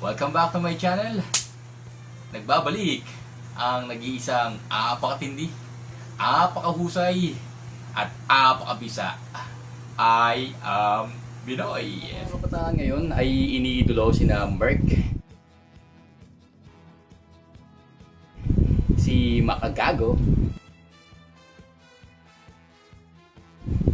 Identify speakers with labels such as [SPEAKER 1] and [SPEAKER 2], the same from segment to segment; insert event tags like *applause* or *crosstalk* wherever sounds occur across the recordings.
[SPEAKER 1] Welcome back to my channel. Nagbabalik ang nag-iisang apakatindi, apakahusay, at apakabisa. I am Binoy. Ang kabataan ngayon ay iniidolo si na Merck. Si Makagago.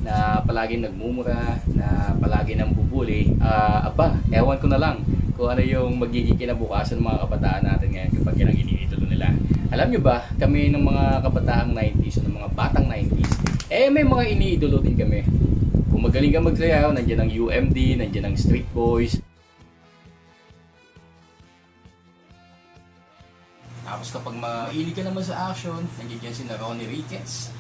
[SPEAKER 1] na palagi nagmumura, na palagi nang bubuli, ah aba, ewan ko na lang kung ano yung magiging kinabukasan ng mga kabataan natin ngayon kapag yan ang iniidolo nila. Alam nyo ba, kami ng mga kabataang 90s, o ng mga batang 90s, eh may mga iniidolo din kami. Kung magaling ka magsayaw, nandiyan ang UMD, nandiyan ang Street Boys. Tapos kapag mahilig ka naman sa action, nandiyan si na Ronnie Ricketts,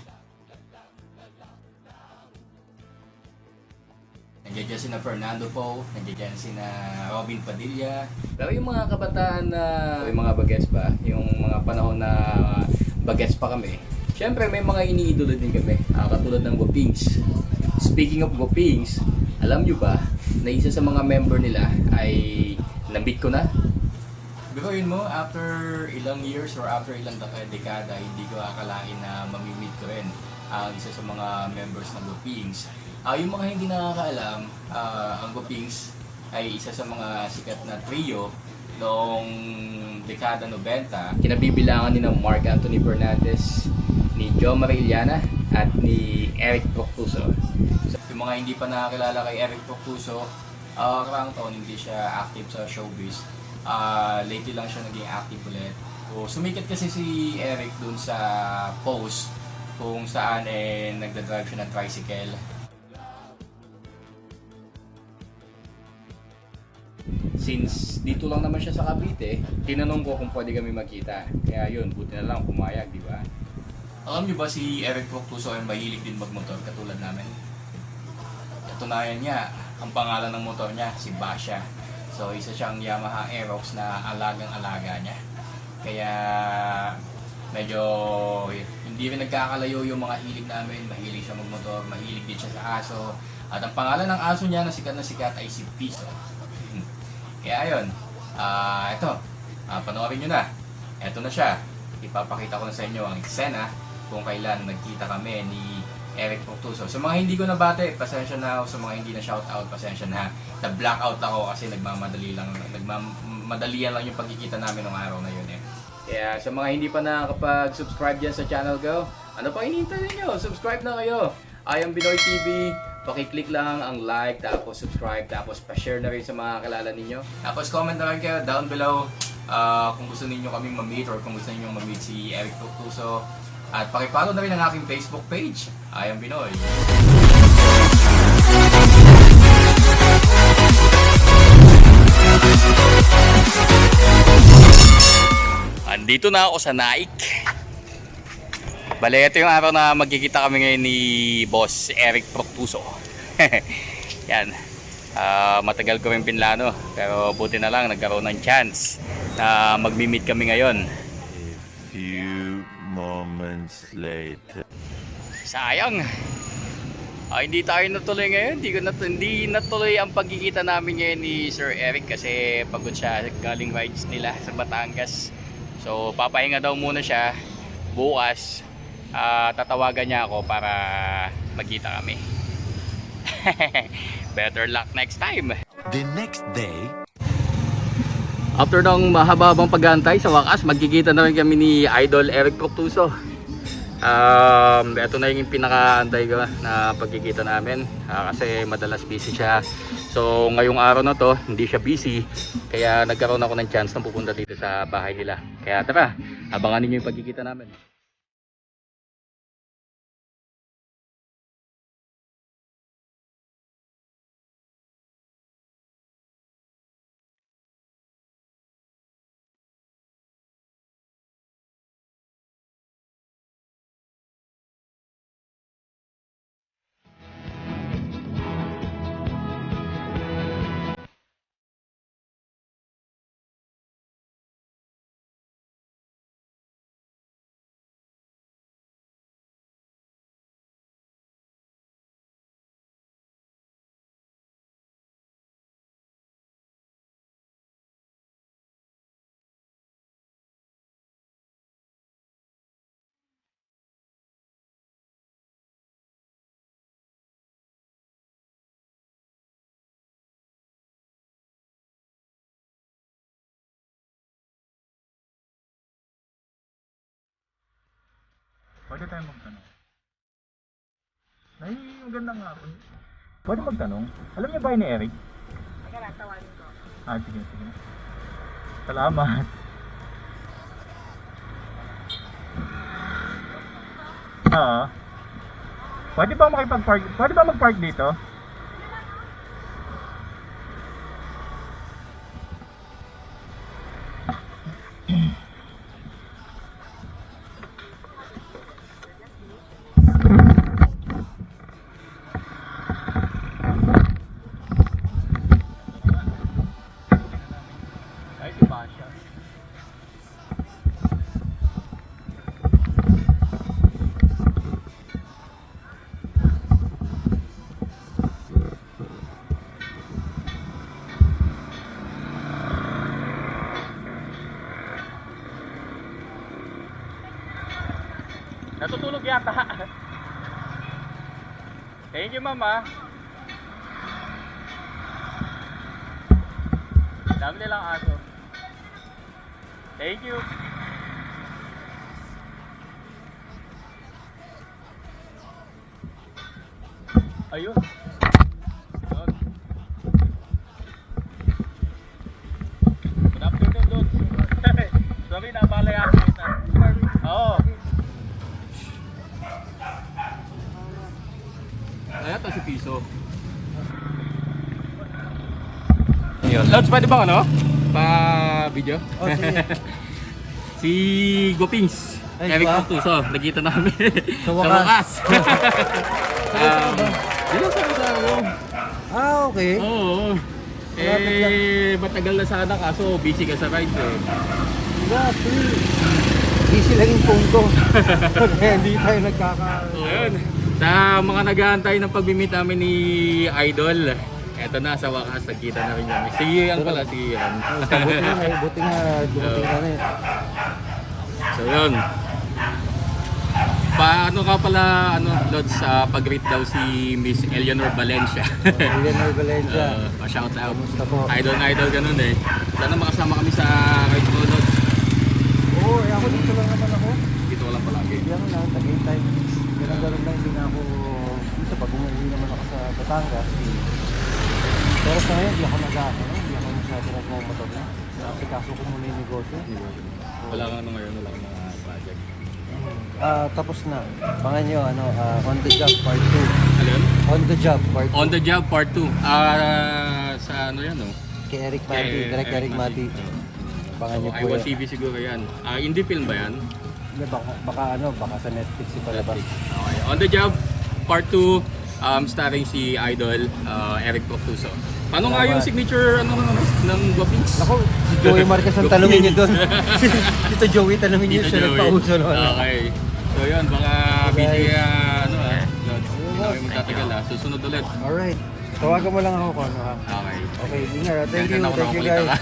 [SPEAKER 1] Nandiyan dyan sina Fernando Poe, nandiyan dyan sina Robin Padilla. Pero yung mga kabataan na, yung mga bagets ba, yung mga panahon na bagets pa kami, syempre may mga iniidolo din kami, ah, katulad ng Gopings. Speaking of Gopings, alam nyo ba na isa sa mga member nila ay nabit ko na? Biruin mo, after ilang years or after ilang deka- dekada, hindi ko akalain na mamimit ko rin ang isa sa mga members ng Gopings. Ah, yung mga hindi nakakaalam, ah, ang Gopings ay isa sa mga sikat na trio noong dekada 90. Kinabibilangan ni Mark Anthony Fernandez, ni Joe Marillana, at ni Eric Proctuso. So, yung mga hindi pa nakakilala kay Eric Proctuso, uh, karang taon hindi siya active sa showbiz. Ah, lately lang siya naging active ulit. So, sumikat kasi si Eric dun sa post kung saan eh nagdadrive siya ng tricycle. Since dito lang naman siya sa Cavite, tinanong ko kung pwede kami magkita. Kaya yun, buti na lang pumayag, di ba? Alam niyo ba si Eric Proctuso ay mahilig din magmotor katulad namin? Katunayan niya, ang pangalan ng motor niya, si Basha. So isa siyang Yamaha Aerox na alagang-alaga niya. Kaya medyo hindi rin nagkakalayo yung mga hilig namin. Mahilig siya magmotor, mahilig din siya sa aso. At ang pangalan ng aso niya na sikat na sikat ay si Piso. Kaya ayun, ah ito, ah, panoorin nyo na. Ito na siya. Ipapakita ko na sa inyo ang eksena kung kailan nagkita kami ni Eric Proctuso. Sa mga hindi ko nabate, pasensya na ako. Sa mga hindi na shoutout, pasensya na. Na-blackout ako kasi nagmamadali lang, nagmamadalian lang yung pagkikita namin ng araw na yun eh. Kaya sa mga hindi pa nakakapag-subscribe dyan sa channel ko, ano pa hinihintay ninyo? Subscribe na kayo! I am Binoy TV. Pakiclick lang ang like, tapos subscribe, tapos pa-share na rin sa mga kalala ninyo. Tapos comment na rin kayo down below ah, kung gusto ninyo kaming ma-meet or kung gusto ninyo ma-meet si Eric Proctuso. At pakipollow na rin ang aking Facebook page. I am Binoy. Andito na ako sa Naik. Bale, ito yung araw na magkikita kami ngayon ni Boss Eric Proctuso. *laughs* Yan. Ah, matagal ko rin pinlano, pero buti na lang nagkaroon ng chance na magmi-meet kami ngayon.
[SPEAKER 2] few moments later.
[SPEAKER 1] Sayang. Ah, hindi tayo natuloy ngayon. Hindi, ko nat hindi natuloy ang pagkikita namin ngayon ni Sir Eric kasi pagod siya galing rides nila sa Batangas. So, papahinga daw muna siya. Bukas, ah, tatawagan niya ako para magkita kami. *laughs* Better luck next time.
[SPEAKER 2] The next day,
[SPEAKER 1] After ng mahaba-habang pag-aantay, sa wakas, magkikita na rin kami ni Idol Eric Proctuso. Um, ito na yung pinakaantay ko na pagkikita namin ah, kasi madalas busy siya. So ngayong araw na to, hindi siya busy kaya nagkaroon ako ng chance na pupunta dito sa bahay nila. Kaya tara, abangan niyo yung pagkikita namin.
[SPEAKER 3] Pwede tayo magtanong. Nay, magandang hapon. Pwede magtanong? Alam niyo ba yun ni Eric?
[SPEAKER 4] Teka lang, tawagin ko.
[SPEAKER 3] Ah, sige, sige. Salamat. Oo. Pwede ba makipag-park? Pwede ba mag-park dito? Natutulog yata. Thank you, mama. Dami nilang aso. Thank you. Ayun. Yun. Good afternoon, Lord. Sorry, nabala yung aso kita. Oo.
[SPEAKER 1] Kaya to si Piso. Yun. Lods, pwede ba ano? Pa video?
[SPEAKER 5] Oh, sige. *laughs*
[SPEAKER 1] si Gopings.
[SPEAKER 5] Ay,
[SPEAKER 1] Eric
[SPEAKER 5] ba?
[SPEAKER 1] Octuso, nakita namin. *laughs* *laughs*
[SPEAKER 5] Sa wakas.
[SPEAKER 1] um, Di lang sabi sa ako.
[SPEAKER 5] Ah, okay.
[SPEAKER 1] Oo. Eh, matagal na sana kaso busy ka sa rides eh.
[SPEAKER 5] Grabe. Easy lang yung phone ko. Kaya hindi tayo nagkaka...
[SPEAKER 1] So, yun. Sa mga nag-aantay ng pag-meet namin ni Idol, eto na sa wakas, nagkita na rin kami. Si Ian pala, si Ian.
[SPEAKER 5] Buti nga, buti nga dumating ka na eh.
[SPEAKER 1] So yun. Paano ka pala, ano, Lods, sa pag-rate daw si Miss Eleanor Valencia? *laughs*
[SPEAKER 5] Eleanor Valencia. *laughs*
[SPEAKER 1] Uh, pa-shout out.
[SPEAKER 5] Kamusta po?
[SPEAKER 1] Idol na idol ganun eh. Sana makasama kami sa ride ko, Lods.
[SPEAKER 5] Oo, eh, ako dito lang naman ako.
[SPEAKER 1] Dito lang palagi.
[SPEAKER 5] Hindi ako lang, Tagaytay. Ganun ganun lang, hindi na ako... Dito pag umuwi naman ako sa Batangas. eh. Pero sa ngayon, hindi ako nag-ano, hindi ako masyado nagmamotor na. Kasi kaso ko muna yung negosyo.
[SPEAKER 1] Wala kang ano ngayon, wala kang mga project.
[SPEAKER 5] Ah, tapos na. Abangan nyo, ano, ah, on the job part 2.
[SPEAKER 1] Ano yun?
[SPEAKER 5] On the job part 2.
[SPEAKER 1] On the job part 2. Ah, sa ano yan, no?
[SPEAKER 5] Kay Eric Mati, direct Eric Mati. Abangan nyo po
[SPEAKER 1] Iwan
[SPEAKER 5] yan.
[SPEAKER 1] TV siguro yan. Ah, indie film ba yan?
[SPEAKER 5] Hindi, Baka, baka ano, baka sa Netflix yung palabas.
[SPEAKER 1] Okay. On the job, part 2, um, starring si Idol, uh, Eric Proctuso. Paano nga yung signature ano, ano, ano, ng Guapings?
[SPEAKER 5] Ako, si Joey Marquez ang tanungin nyo doon. *laughs* Dito Joey, tanungin nyo
[SPEAKER 1] Dito,
[SPEAKER 5] siya
[SPEAKER 1] Joey.
[SPEAKER 5] nagpauso naman.
[SPEAKER 1] Okay. So yun, baka busy, ah, ano ah. Hindi na magtatagal ah. Susunod ulit.
[SPEAKER 5] Alright. Tawagan mo lang ako kung ano ha.
[SPEAKER 1] Okay.
[SPEAKER 5] Okay, ingat. Thank you,
[SPEAKER 1] Ganda ko
[SPEAKER 5] thank you guys.
[SPEAKER 1] ah.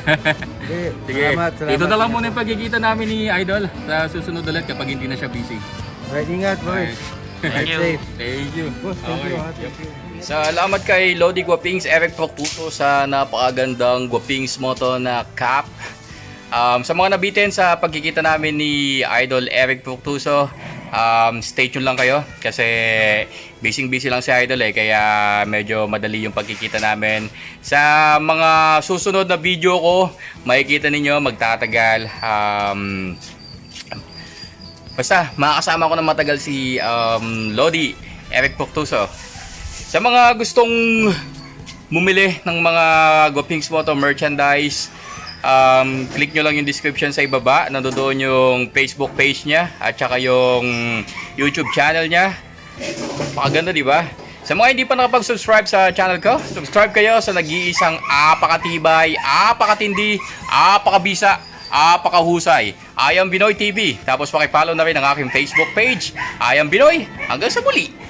[SPEAKER 5] Sige, *laughs*
[SPEAKER 1] Sige,
[SPEAKER 5] salamat, salamat.
[SPEAKER 1] dito na lang muna yung pagkikita namin ni Idol sa susunod ulit kapag hindi na siya busy.
[SPEAKER 5] Alright, ingat boys. Ride safe.
[SPEAKER 1] Thank you.
[SPEAKER 5] Boss, thank you ha. Thank you.
[SPEAKER 1] Salamat kay Lodi Guapings, Eric Proctuso sa napakagandang Guapings Moto na cap. Um, sa mga nabitin sa pagkikita namin ni Idol Eric Proctuso, um, stay tuned lang kayo kasi busy-busy lang si Idol eh kaya medyo madali yung pagkikita namin. Sa mga susunod na video ko, makikita ninyo magtatagal um, Basta, makakasama ko na matagal si um, Lodi, Eric Proctuso. Sa mga gustong bumili ng mga Gopings Moto merchandise, um, click nyo lang yung description sa ibaba. Nandoon yung Facebook page niya at saka yung YouTube channel niya. Pakaganda, di ba? Sa mga hindi pa nakapag-subscribe sa channel ko, subscribe kayo sa nag-iisang apakatibay, apakatindi, apakabisa, apakahusay. I am Binoy TV. Tapos pakipollow na rin ang aking Facebook page. I am Binoy. Hanggang sa muli.